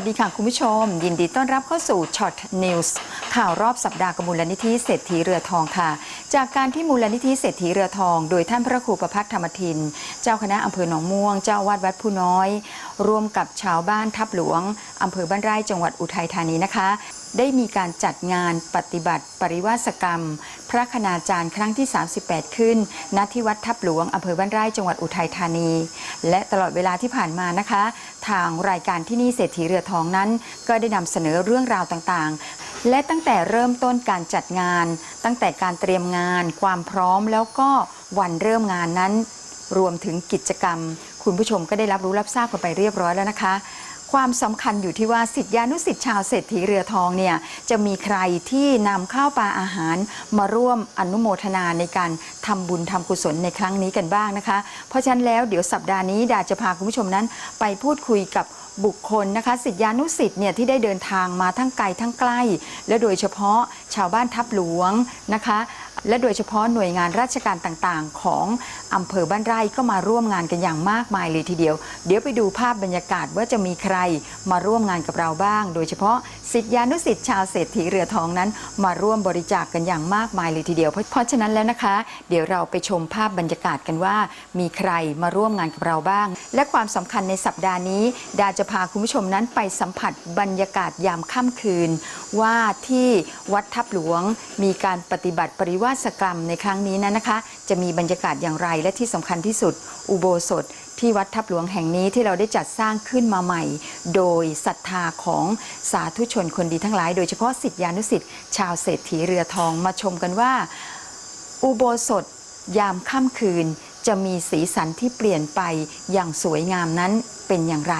สวัสดีค่ะคุณผู้ชม ยินดีต้อนรับเข้าสู่ช็อตนิวส์ข่าวรอบสัปดาห์กมูลนิธิเศรษฐีเรือทองค่ะ จากการที่มูลนิธิเศรษฐีเรือทอง โดยท่านพระครูประพัฒธรรมทิน เจ้าคณะอำเภอหนองม่วง เจ้าอาวาดวัดผู้น้อย ร่วมกับชาวบ้านทับหลวงอำเภอบ้านไร่จังหวัดอุทัยธานีนะคะ ได้มีการจัดงานปฏิบัติปริวาสกรรม พระคณาจารย์ครั้งที่ 38 ขึ้น ณ ที่วัดทับหลวงอำเภอบ้านไร่จังหวัดอุทัยธานี และตลอดเวลาที่ผ่านมานะคะ ทางรายการที่นี่เศรษฐีเรือทองนั้น ก็ได้นำเสนอเรื่องราวต่างๆ และตั้งแต่เริ่มต้นการจัดงาน ตั้งแต่การเตรียมงาน ความพร้อมแล้วก็วันเริ่มงานนั้น รวมถึงกิจกรรม คุณผู้ชมก็ได้รับรู้รับทราบกันไปเรียบร้อยแล้วนะคะ ความสำคัญอยู่ที่ว่าสิทธิานุสิทธิชาวเศรษฐีเรือทองเนี่ยจะมีใครที่นำข้าวปลาอาหารมาร่วมอนุโมทนาในการทำบุญทำกุศลในครั้งนี้กันบ้างนะคะ เพราะฉะนั้นแล้วเดี๋ยวสัปดาห์นี้ดาจะพาคุณผู้ชมนั้น ไปพูดคุยกับบุคคลนะคะสิทธิานุสิทธิ์เนี่ยที่ได้เดินทางมาทั้งไกลทั้งใกล้ และโดยเฉพาะชาวบ้านทับหลวงนะคะและโดยเฉพาะหน่วยงานราชการต่างๆ ของอำเภอบ้านไร่ก็มาร่วมงานกันอย่างมากมายเลยทีเดียว เดี๋ยวไปดูภาพบรรยากาศว่าจะมีใครมาร่วมงานกับเราบ้าง โดยเฉพาะสิทธิานุสิทธิ์ชาวเศรษฐีเรือทองนั้น มาร่วมบริจาคกกันอย่างมากมายเลยทีเดียว เพราะเพราะฉะนั้นแล้วนะคะ เดี๋ยวเราไปชมภาพบรรยากาศกันว่า มีใครมาร่วมงานกับเราบ้าง และความสำคัญในสัปดาห์นี้ ดาจะพาคุณผู้ชมนั้นไปสัมผัสบรรยากาศยามค่ำคืน ว่าที่วัดทับหลวงมีการปฏิบัติปริวาสกรรมในครั้งนี้นั้นนะคะ จะมีบรรยากาศอย่างไรและที่สำคัญที่สุด อุโบสถ ที่วัดทับหลวงแห่งนี้ที่เราได้จัดสร้างขึ้นมาใหม่ โดยศรัทธาของสาธุชนคนดีทั้งหลาย โดยเฉพาะสิทธิานุสิทธิ์ชาวเศรษฐีเรือทองมาชมกันว่า อุโบสถยามค่ำคืน จะมีสีสันที่เปลี่ยนไปอย่างสวยงามนั้นเป็นอย่างไร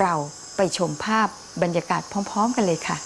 เราไปชมภาพบรรยากาศพร้อม ๆ กันเลยค่ะ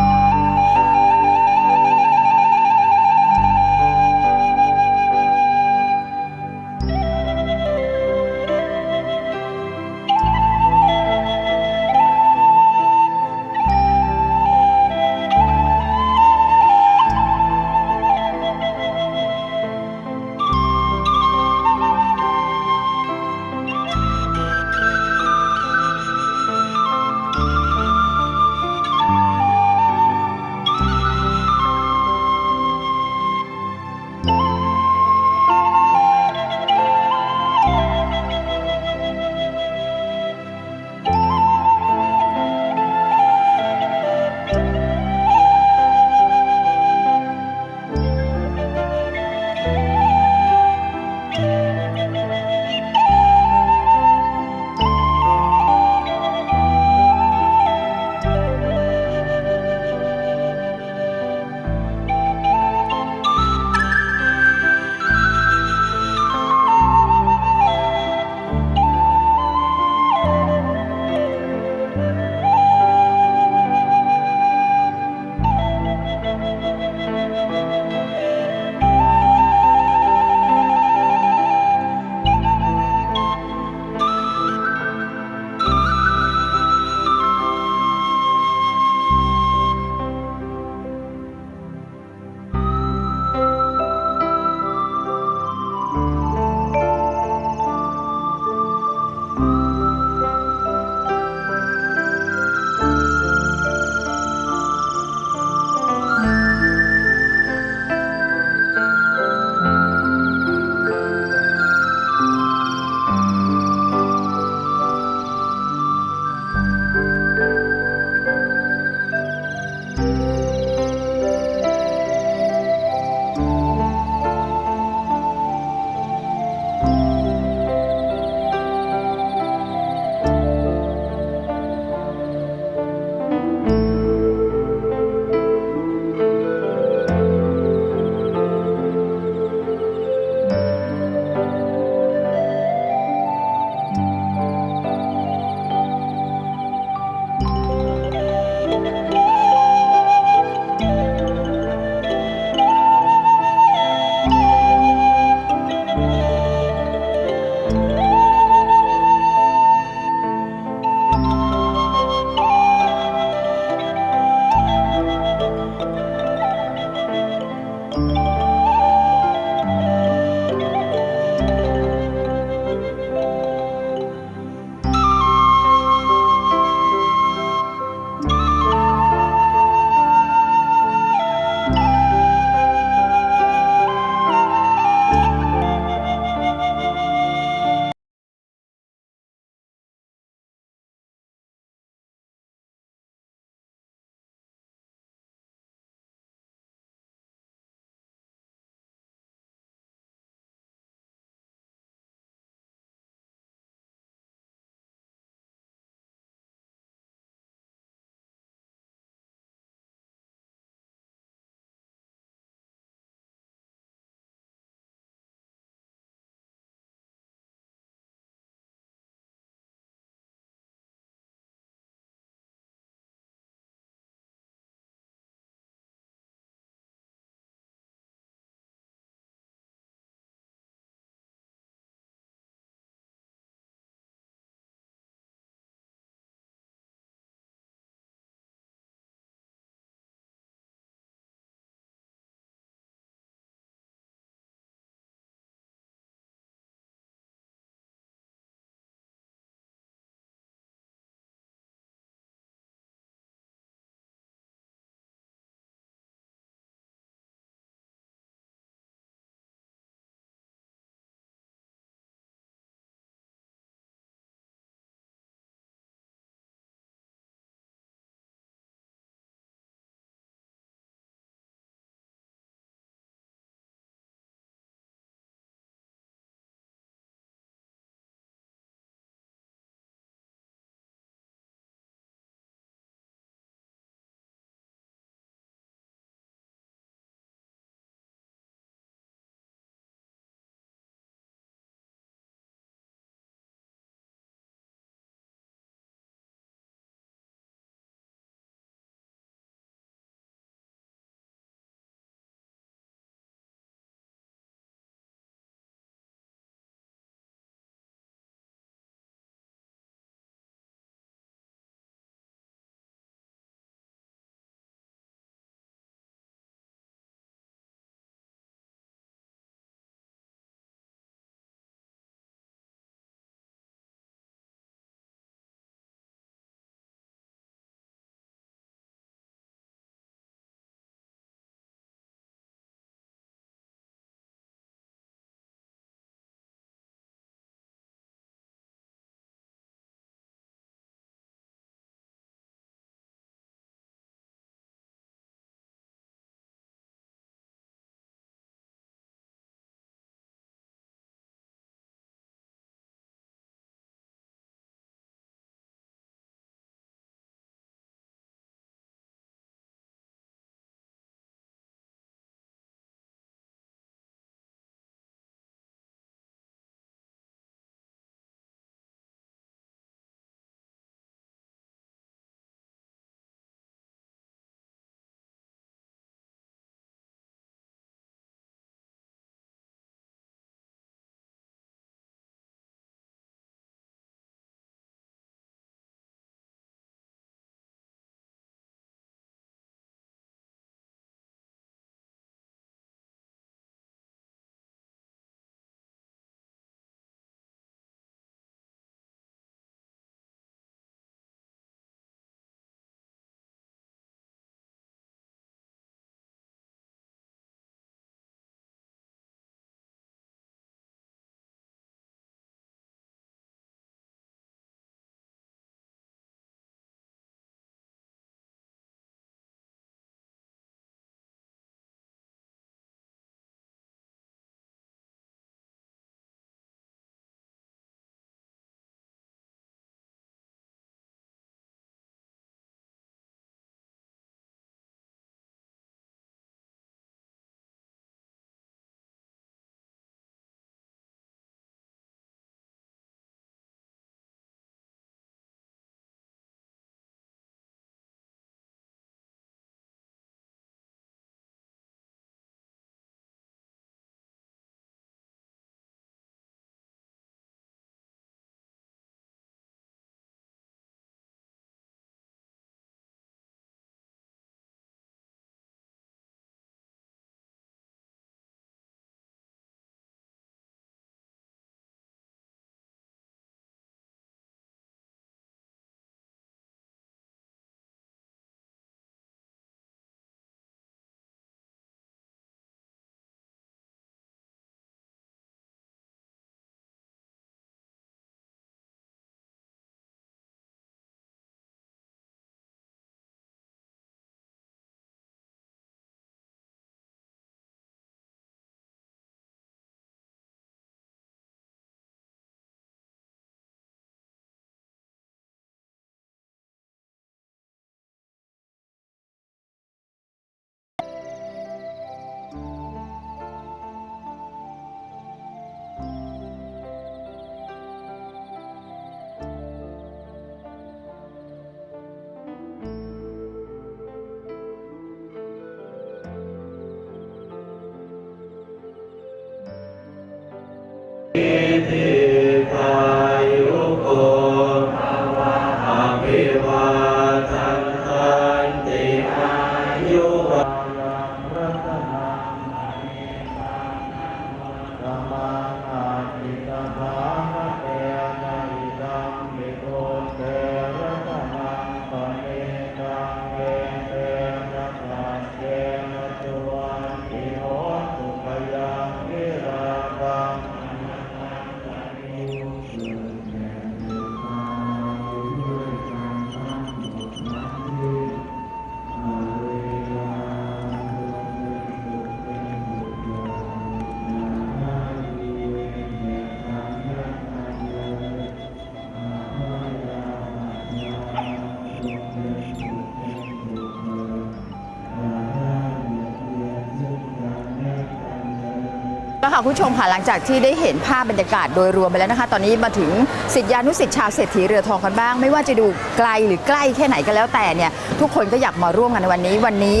ค่ะคุณผู้ชมค่ะหลังจากที่ได้เห็นภาพบรรยากาศโดยรวมไปแล้วนะคะ ตอนนี้มาถึงสิทธิานุสิทธิชาวเศรษฐีเรือทองกันบ้าง ไม่ว่าจะดูไกลหรือใกล้แค่ไหนก็แล้วแต่เนี่ยทุกคนก็อยากมาร่วมกันในวันนี้วันนี้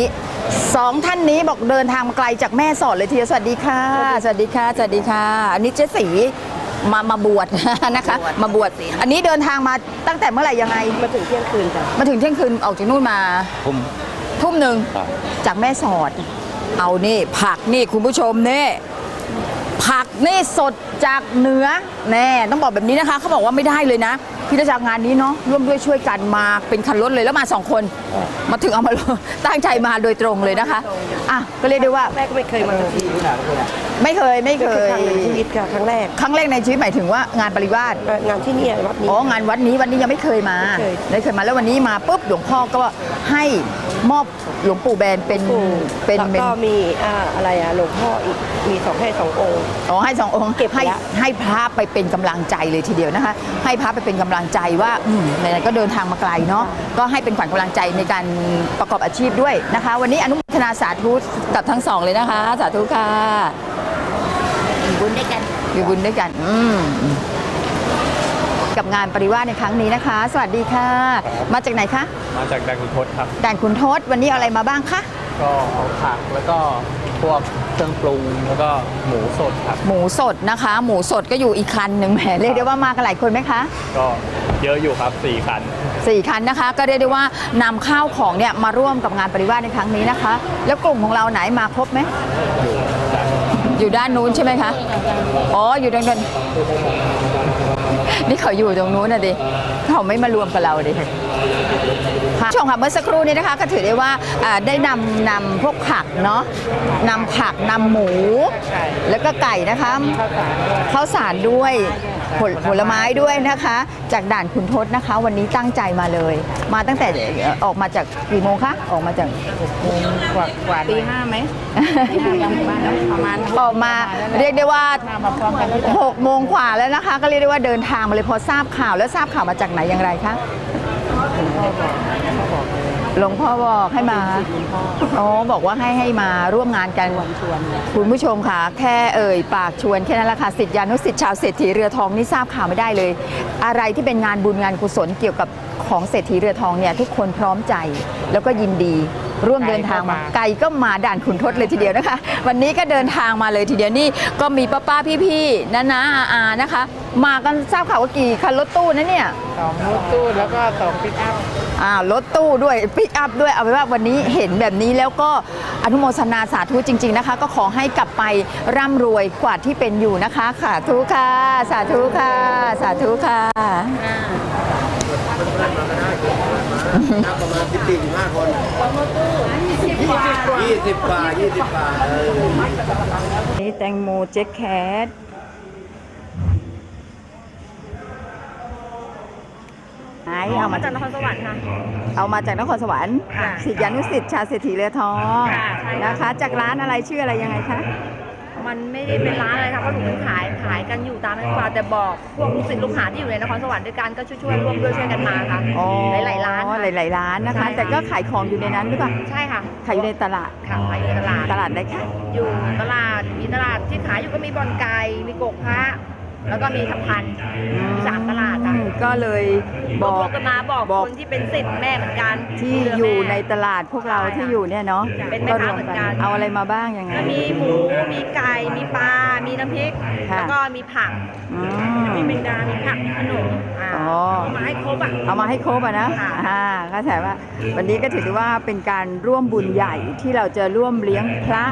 สองท่านนี้บอกเดินทางมาไกลจากแม่สอดเลยทีเดียวสวัสดีค่ะ สวัสดีค่ะสวัสดีค่ะ อันนี้เจ๊สีมามาบวชนะคะมาบวชอันนี้เดินทางมาตั้งแต่เมื่อไหร่ยังไง มาถึงเที่ยงคืนจ้ะมาถึงเที่ยงคืนออกจากนู่นมาผมทุ่มหนึ่ง ครับ จากแม่สอด เอานี่ผักนี่คุณผู้ชมนี่ ผักนี่สด จากเหนือแน่ต้องบอกแบบนี้นะคะเขาบอกว่าไม่ได้เลยนะพี่ราชางานนี้เนาะร่วมด้วยช่วยกันมาเป็นคันรถเลยแล้วมาสองคน มาถึงเอามาลงตั้งใจมาโดยตรงเลยนะคะอะก็เรียกได้ว่าแม่ก็ไม่เคยมาสักทีไม่เคยไม่เคคืยอครั้งหนึ่งในชีวิตค่ะครั้งแรกครั้งแรกในชีวิตหมายถึงว่างานปริวาสเอ่องานที่เนี่ยวัดนี้อ๋องานวัดนี้วันนี้ยังไม่เคยมาไม่เคยไม่เคยมาแล้ววันนี้มาปุ๊บหลวงพ่อก็ให้มอบหลวงปู่แบนเป็นปู่เป็นแล้วเป็นก็มีอ่าอะไรอะหลวงพ่ออีกมีสองให้สององค์อ๋อให้สององค์เก็บให้ละให้พระไปเป็นกำลังใจเลยทีเดียวนะคะให้พระไปเป็นกำลังใจว่าอืมไหนๆก็เดินทางมาไกลเนาะก็ให้เป็นขวัญกำลังใจในการประกอบอาชีพด้วยนะคะ วันนี้อนุโมทนาสาธุกับทั้งสองเลยนะคะ สาธุค่ะบุญด้วยกันมีบุญด้วยกันอืมกับงานปริวาสในครั้งนี้นะคะ สวัสดีค่ะ มาจากไหนคะ มาจากแดงคุณทศครับด่านขุนทศวันนี้เอาอะไรมาบ้างคะก็เอาผักแล้วก็ พวกเครื่องปรุงแล้วก็หมูสดครับ หมูสดนะคะ หมูสดก็อยู่อีกคันหนึ่งแหมเรียกได้ว่ามากันหลายคนไหมคะ ก็เยอะอยู่ครับ4คันสี่คันนะคะ ก็เรียกได้ว่านำข้าวของเนี่ยมาร่วมกับงานปริวาสในครั้งนี้นะคะ แล้วกลุ่มของเราไหนมาครบไหมอยู่ อยู่ด้านนู้นใช่ไหมคะ อ๋อ อยู่ตรงนั้นนี่เขาอยู่ตรงนู้นนะดิเขาไม่มารวมกับเราดิค่ะชมค่ะเมื่อสักครู่นี้นะคะ ก็ถือได้ว่าอ่าได้นำนำพวกผักเนาะนำผักนำหมู แล้วก็ไก่นะคะข้าวสารด้วย ผลผลไม้ด้วยนะคะ จากด่านขุนทศนะคะ วันนี้ตั้งใจมาเลย มาตั้งแต่เอ่อออกมาจากกี่โมงคะออกมาจากกว่ากว่าตีห้าไหมประมาณออกมาเรียกได้ว่ามาพร้อมกันหกโมงกว่าแล้วนะคะ ก็เรียกได้ว่าเดินทางมาเลยพอทราบข่าวแล้วทราบข่าวมาจากไหนอย่างไรคะ หลวงพ่อบอกให้มาอ๋อบอกว่าให้ให้มาร่วมงานกันคุณผู้ชมค่ะ แค่เอ่ยปากชวนแค่นั้นแหละค่ะสิทธิานุสิทธิชาวเศรษฐีเรือทองนี่ทราบข่าวไม่ได้เลย อะไรที่เป็นงานบุญงานกุศลเกี่ยวกับของเศรษฐีเรือทองเนี่ยทุกคนพร้อมใจแล้วก็ยินดีร่วมเดินทางมาไกลก็มาด่านขุนทศเลยทีเดียวนะคะ วันนี้ก็เดินทางมาเลยทีเดียวนี่ก็มีป้าป้าพี่พี่ๆน้านาอาอานะคะ มากันทราบข่าวว่ากี่คันรถตู้นะเนี่ยสองรถตู้แล้วก็สองปิกอัพ อ่ารถตู้ด้วยปิกอัพด้วยเอาเป็นว่าวันนี้เห็นแบบนี้แล้วก็อนุโมทนาสาธุจริง ๆนะคะ ก็ขอให้กลับไปร่ำรวยกว่าที่เป็นอยู่นะคะสาธุค่ะ สาธุค่ะ สาธุค่ะประมาณสิบสี่สิบห้าคนยี่สิบกว่ายี่สิบกว่าเออนี่แตงโมเจ๊แคท ไหนเอามาจากนครสวรรค์ค่ะ เอามาจากนครสวรรค์สิทธิานุสิทธิ์ชาเศรษฐีเรือทองนะคะ จากร้านอะไรชื่ออะไรยังไงคะ มันไม่ได้เป็นร้านอะไรค่ะเพราะหนูเป็นขายขายกันอยู่ตามนั้นกว่าแต่บอกพวกลูกศิษย์ลูกหาที่อยู่ในนครสวรรค์ด้วยกันก็ช่วยช่วยๆร่วมด้วยช่วยกันมาค่ะอ๋อหลายๆร้านค่ะ หลายๆร้านนะคะ ใช่ค่ะ แต่ก็ขายของอยู่ในนั้นหรือเปล่าใช่ค่ะขายอยู่ในตลาด ค่ะขายอยู่ในตลาด ตลาดไหนคะอยู่ตลาดมีตลาดที่ขายอยู่ก็มีบอนไก่มีกกพระแล้วก็มีทับพันมีสามตลาดค่ะอืม ก็เลยบบออกกกันมาบอกบอกคนที่เป็นศิษย์แม่เหมือนกันที่อยู่ในตลาดพวกเราที่อยู่เนี่ยเนาะเป็นแม่ก็รค้าวมเหมือนกักันน เอาอะไรมาบ้างยังไงก็มีหมู มีไก่ มีปลา มีน้ำพริก ค่ะ แล้วก็มีผัก อืม มีแมงดา มีผัก มีขนมอ่าอ๋อ เอามาให้ครบอะ เอามาให้ครบอะนะค่ะ อ่าก็แต่ว่าวันนี้ก็ถือได้ว่าเป็นการร่วมบุญใหญ่ที่เราจะร่วมเลี้ยงพระ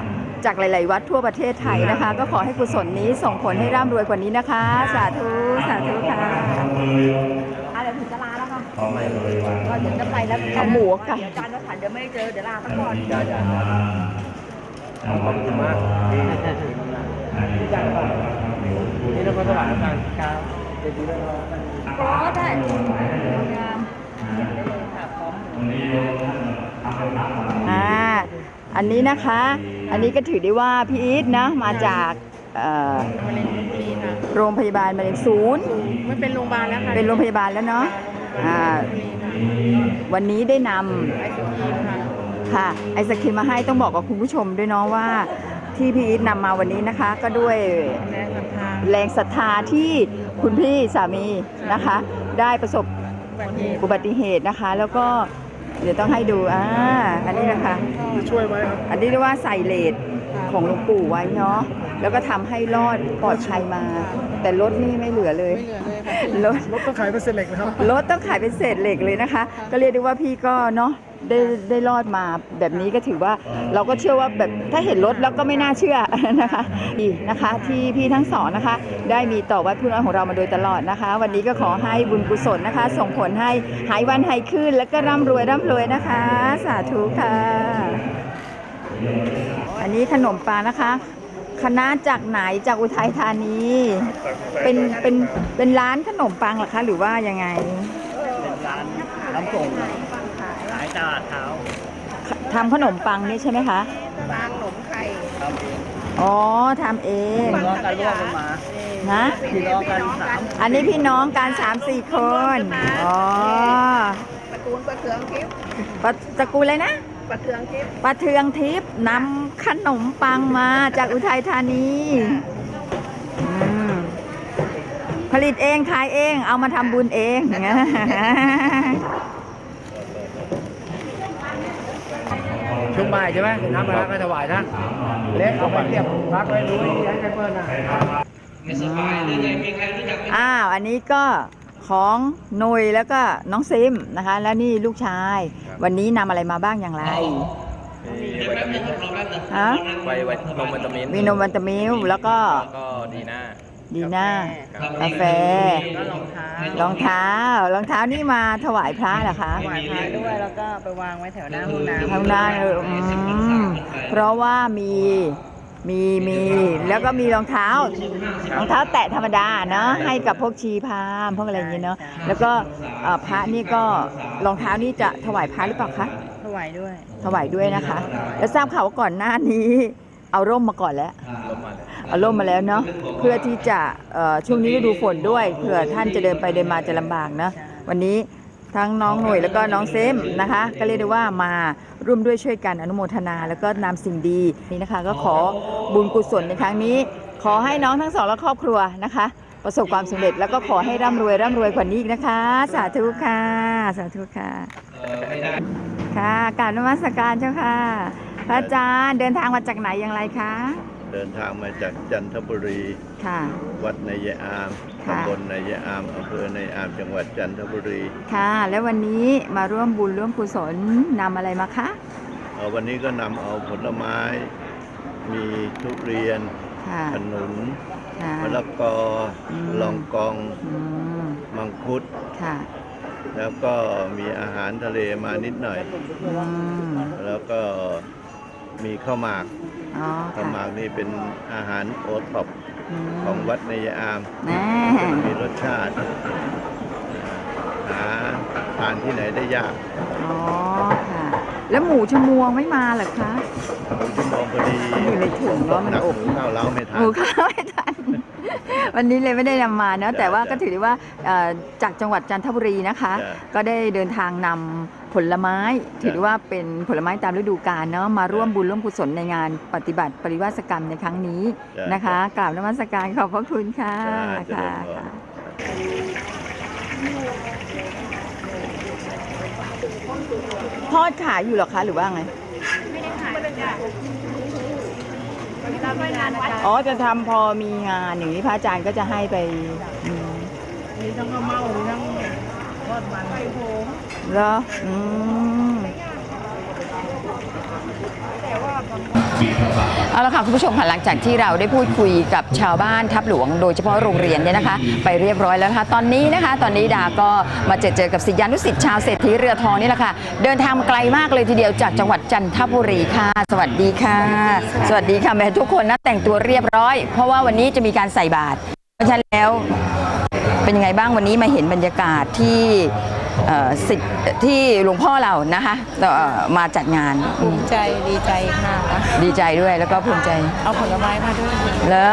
จากหลาย ๆ วัดทั่วประเทศไทยนะคะ ก็ขอให้กุศลนี้ส่งผลให้ร่ำรวยกว่านี้นะคะ สาธุสาธุค่ะอะเดี๋ยวถึงจะลาแล้วค่ะก็เดี๋ยวจะไปแล้วเอาหมูค่ะ เดี๋ยวอาจารย์จะผ่านเดี๋ยวไม่ได้เจอเดี๋ยวลาสักก่อนขอบคุณมากที่ที่จังหวัดที่นครสวรรค์ครับครับเดี๋ยวดีด้วยครับก็ได้อ่า อันนี้นะคะ อันนี้ก็ถือได้ว่าพี่อีทนะ มาจากเอ่อโรงพยาบาลมะเร็งศูนย์ ไม่เป็นโรงพยาบาลแล้วค่ะเป็นโรงพยาบาลแล้วเนาะ อ่าวันนี้ได้นำค่ะไอศครีมมาให้ต้องบอกกับคุณผู้ชมด้วยเนาะว่า ที่พี่อีทนำมาวันนี้นะคะ ก็ด้วยแรงศรัทธาที่คุณพี่สามีนะคะ ได้ประสบอุบัติเหตุนะคะ แล้วก็ เดี๋ยวต้องให้ดูอ่าอันนี้นะคะ ช่วยไว้ครับ อันนี้เรียกว่าใส่เลดของหลวงปู่ไว้เนาะ แล้วก็ทำให้รอดปลอดภัยมา แต่รถนี่ไม่เหลือเลยรถรถต้องขายเป็นเศษเหล็กนะครับ รถต้องขายเป็นเศษเหล็กเลยนะคะ ก็เรียกได้ว่าพี่ก็เนาะได้ได้รอดมาแบบนี้ก็ถือว่าเราก็เชื่อว่าแบบถ้าเห็นรถแล้วก็ไม่น่าเชื่อนะคะดีนะคะที่พี่ทั้งสองนะคะ ได้มีต่อวัดพุน้อยของเรามาโดยตลอดนะคะ วันนี้ก็ขอให้บุญกุศลนะคะ ส่งผลให้หายวันหายคืนแล้วก็ร่ำรวยร่ำรวยนะคะ สาธุค่ะ อันนี้ขนมปลานะคะ คณะจากไหนจากอุทัยธานี เป็นเป็นเป็นร้านขนมปังเหรอคะ หรือว่ายังไงน้ำส่งขายตลาดเช้าทำขนมปังนี่ใช่ไหมคะบางหนมไข่อ๋อทำเองน้องกันร่วมกันมานะพี่น้องกันสามอันนี้พี่น้องการสามสี่คน อ๋อตระกูลประเทืองทิพย์ปะตระกูลเลยนะ ประเทืองทิพย์ปลาเทืองทิพย์นำขนมปังมาจากอุทัยธานีอืมผลิตเองขายเองเอามาทำบุญเองช่วงบ่ายใช่ไหมน้ำมาแล้วก็ถวายท่านเล็กเอาไปเรียบพักไว้ดูให้ให้เพื่อนนะอ้าว อันนี้ก็ ของหนุยแล้วก็น้องซิมนะคะ แล้วนี่ลูกชายวันนี้นำอะไรมาบ้างอย่างไรฮะไวไวนมวิตามินมีนมวันตามิลแล้วก็แล้วก็ดีน่าดีน่ากาแฟ ก็รองเท้ารองเท้ารองเท้านี่มาถวายพระเหรอคะถวายพระด้วยแล้วก็ไปวางไว้แถวหน้าห้องน้ำทางด้านเอออืมเพราะว่ามี มีมีแล้วก็มีรองเท้ารองเท้าแตะธรรมดาเนาะให้กับพวกชีพราหมณ์พวกอะไรอย่างเงี้ยเนาะแล้วก็เอ่อพระนี่ก็รองเท้านี่จะถวายพระหรือเปล่าคะถวายด้วยถวายด้วยนะคะ แล้วทราบข่าวว่าก่อนหน้านี้ เอาร่มมาก่อนแล้วลมมาเลยเอาร่มมาแล้วเนาะเพื่อที่จะเอ่อช่วงนี้ฤดูฝนด้วยเผื่อท่านจะเดินไปเดินมาจะลำบากนะวันนี้ ทั้งน้องหน่วยแล้วก็น้องเซมนะคะ ก็เรียกได้ว่ามาร่วมด้วยช่วยกันอนุโมทนา แล้วก็นำสิ่งดีนี่นะคะ ก็ขอบุญกุศลในครั้งนี้ ขอให้น้องทั้งสองและครอบครัวนะคะ ประสบความสำเร็จแล้วก็ขอให้ร่ำรวยร่ำรวยกว่านี้อีกนะคะ สาธุค่ะสาธุค่ะค่ะกาบนมัสการเจ้าค่ะ พระอาจารย์เดินทางมาจากไหนอย่างไรคะ เดินทางมาจากจันทบุรี ค่ะ วัดนายอามค่ะ ตำบลนายอามอำเภอนายอามจังหวัดจันทบุรี ค่ะ แล้ววันนี้มาร่วมบุญร่วมกุศลนำอะไรมาคะ เอ่อวันนี้ก็นำเอาผลไม้ มีทุเรียน ค่ะ ขนุนค่ะ มะละกออม ลองกอง อืมมังคุด ค่ะแล้วก็มีอาหารทะเลมานิดหน่อย อืมแล้วก็มีข้าวหมากอ๋อ ข้าวหค่ะมากนี่เป็นอาหารโอท็อปมของวัดนายอามแน่มีรสชาติหาทานที่ไหนได้ยาก อ๋อค่ะ แล้วหมูชมวงไม่มาเหรอคะหมูชั่วโมงพอดีอยู่ในถุงเนอะมันหนักอบหมูข้าวเล้าไม่ทัหนมูข้าวไม่ทัน วันนี้เลยไม่ได้นำมาเนาะจ้ะแต่ว่าก็จ้ะถือได้ว่าเอ่อจากจังหวัดจันทบุรีนะคะ จ้ะ ก็ได้เดินทางนำผลไม้ ถือได้ว่าเป็นผลไม้ตามฤดูกาลเนาะมาร่วมบุญร่วมกุศลในงานปฏิบัติปริวาสกรรมในครั้งนี้จ้ะนะคะ กราบนมัสการขอบพระคุณค่ะจ้ะเจริญพร ค่ะทอดขายอยู่เหรอคะหรือว่าไง อ๋อจะทำพอมีงานอย่างนี้พระอาจารย์ก็จะให้ไปอืมมีทั้งข้าวเม่ามีทั้งทอดมันไข่โพงเหรออืม เอาละค่ะคุณผู้ชมค่ะหลังจากที่เราได้พูดคุยกับชาวบ้านทับหลวง โดยเฉพาะโรงเรียนเนี่ยนะคะ ไปเรียบร้อยแล้วนะคะ ตอนนี้นะคะ ตอนนี้ดาก็มาเจอเจอกับศิษยานุศิษย์ชาวเศรษฐีเรือทองนี่แหละค่ะ เดินทางมาไกลมากเลยทีเดียวจากจังหวัดจันทบุรีค่ะ สวัสดีค่ะ สวัสดีค่ะแม่ทุกคนนะแต่งตัวเรียบร้อย เพราะว่าวันนี้จะมีการใส่บาตรเพราะฉะนั้นแล้วเป็นยังไงบ้างวันนี้มาเห็นบรรยากาศที่ สิทธิ์ที่หลวงพ่อเรานะคะเอ่อมาจัดงานอืภูมมิใจดีใจค่ะ ดีใจด้วยแล้วก็ภูมิใจเอาผลไม้มาด้วยเหรอ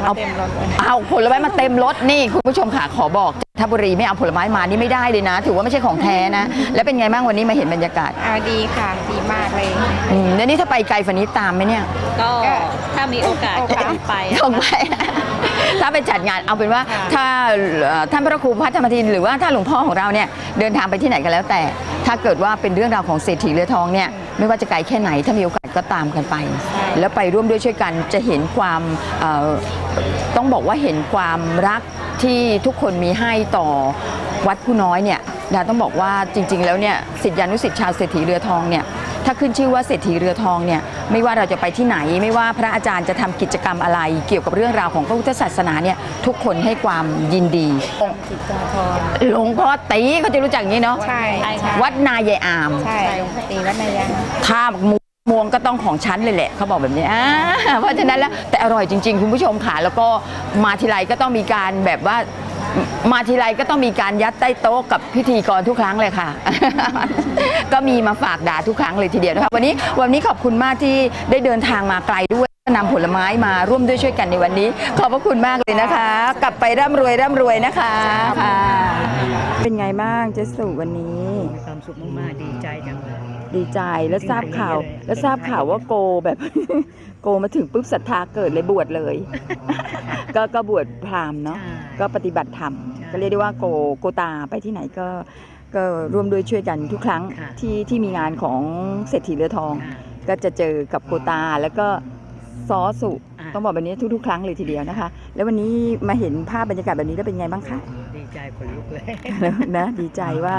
มาเอา เต็มรถเลย เอาผลไม้มาเต็มรถนี่คุณผู้ชมค่ะขอบอกจันทบุรีไม่เอาผลไม้มานี่ไม่ได้เลยนะ ถือว่าไม่ใช่ของแท้นะ แล้วเป็นไงบ้างวันนี้มาเห็นบรรยากาศเอาดีค่ะ ดีมากเลย อืมแล้วนี่ถ้าไปไกลฝันนี้ตามไหมเนี่ยก็ถ้ามีโอกาสก็ต้องไปต้องไป ถ้าไปจัดงานเอาเป็นว่าค่ะถ้าเอ่อท่านพระครูพัฒนธรรมทิน หรือว่าถ้าหลวงพ่อของเราเนี่ยเดินทางไปที่ไหนกันแล้วแต่ ถ้าเกิดว่าเป็นเรื่องราวของเศรษฐีเรือทองเนี่ยไม่ว่าจะไกลแค่ไหนถ้ามีโอกาสก็ตามกันไป แล้วไปร่วมด้วยช่วยกันจะเห็นความเอ่อต้องบอกว่าเห็นความรักที่ทุกคนมีให้ต่อวัดผู้น้อยเนี่ยดาต้องบอกว่าจริง ๆ แล้วเนี่ยสิทธิานุสิทธิชาวเศรษฐีเรือทองเนี่ย ถ้าขึ้นชื่อว่าเศรษฐีเรือทองเนี่ย ไม่ว่าเราจะไปที่ไหน ไม่ว่าพระอาจารย์จะทำกิจกรรมอะไร เกี่ยวกับเรื่องราวของพระพุทธศาสนาเนี่ยทุกคนให้ความยินดีหลวงพ่อตีเขาจะรู้จักอย่างนี้เนาะใช่ใช่วัดนายายอามใช่หลวงพ่อตีวัดนายางถ้ามูมวงก็ต้องของฉันเลยแหละเขาบอกแบบนี้อ่าเพราะฉะนั้นแล้วแต่อร่อยจริง ๆ คุณผู้ชมค่ะแล้วก็มาทีไรก็ต้องมีการแบบว่า มาทีไรก็ต้องมีการยัดใต้โต๊ะกับพิธีกรทุกครั้งเลยค่ะ ก็มีมาฝากด่าทุกครั้งเลยทีเดียวนะคะวันนี้วันนี้ขอบคุณมากที่ได้เดินทางมาไกลด้วยนำผลไม้มาร่วมด้วยช่วยกันในวันนี้ ขอบพระคุณมากเลยนะคะ กลับไปร่ำรวยร่ำรวยนะคะค่ะเป็นไงบ้างเจสุวันนี้มีความสุขมากๆดีใจจังเลย ดีใจแล้วทราบข่าว แล้วทราบข่าวว่าโกแบบ โกมาถึงปุ๊บศรัทธาเกิดเลยบวชเลย ก็ก็บวชพราหมณ์เนาะใช่ก็ปฏิบัติธรรมใช่ก็เรียกได้ว่าโกโกตาไปที่ไหนก็ก็ร่วมด้วยช่วยกันทุกครั้งค่ะที่ที่มีงานของเศรษฐีเรือทองค่ะก็จะเจอกับโกตาแล้วก็ซอสุอ่าต้องบอกแบบนี้ทุกๆ ครั้งเลยทีเดียวนะคะ แล้ววันนี้มาเห็นภาพบรรยากาศแบบนี้แล้วเป็นไงบ้างคะ ดีใจคนลุกเลยนะดีใจว่า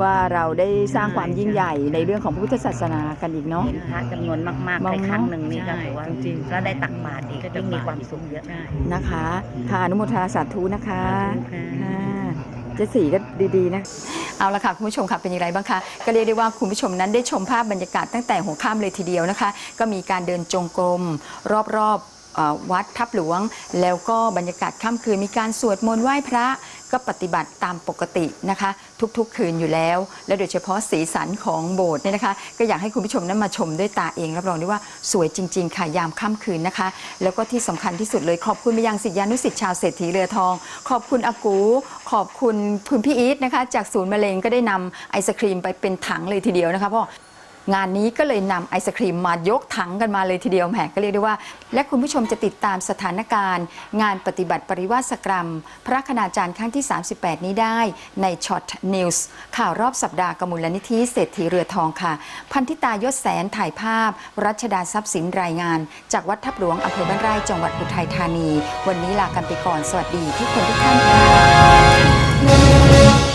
ว่าเราได้สร้างความยิ่งใหญ่ในเรื่องของพระพุทธศาสนากันอีกเนาะเห็นพระจำนวนมากมากๆเนอะในครั้งหนึ่งนี่ก็ใช่ถือว่าจริงๆก็ได้ตักบาตรอีกยิ่งมีความสุขเยอะใช่นะคะ ค่ะอนุโมทนาสาธุนะคะสาธุค่ะค่ะเจสีก็ดีๆนะเอาละค่ะคุณผู้ชมค่ะเป็นอย่างไรบ้างคะก็เรียกได้ว่าคุณผู้ชมนั้นได้ชมภาพบรรยากาศตั้งแต่หัวค่ำเลยทีเดียวนะคะ ก็มีการเดินจงกรมรอบๆเอ่อวัดทับหลวง แล้วก็บรรยากาศค่ำคืนมีการสวดมนต์ไหว้พระ ก็ปฏิบัติตามปกตินะคะ ทุกๆ คืนอยู่แล้ว และโดยเฉพาะสีสันของโบสถ์เนี่ยนะคะ ก็อยากให้คุณผู้ชมนั้นมาชมด้วยตาเองรับรองได้ว่าสวยจริง ๆ ค่ะยามค่ำคืนนะคะ แล้วก็ที่สำคัญที่สุดเลยขอบคุณไปยังศิษยานุศิษย์ชาวเศรษฐีเรือทอง ขอบคุณอากู ขอบคุณคุณพี่อีทนะคะ จากศูนย์มะเร็งก็ได้นำไอศครีมไปเป็นถังเลยทีเดียวนะคะพราะ งานนี้ก็เลยนำไอศครีมมายกถังกันมาเลยทีเดียวแหมก็เรียกได้ว่า และคุณผู้ชมจะติดตามสถานการณ์ งานปฏิบัติปริวาสกรรม พระคณาจารย์ครั้งที่ 38 นี้ได้ในช็อตนิวส์ข่าวรอบสัปดาห์กบมูลนิธิเศรษฐีเรือทองค่ะ พันธิตายศแสนถ่ายภาพ รัชดาทรัพย์สินรายงาน จากวัดทับหลวงอำเภอบ้านไร่จังหวัดอุทัยธานี วันนี้ลากันไปก่อนสวัสดีทุกคนทุกท่านค่ะ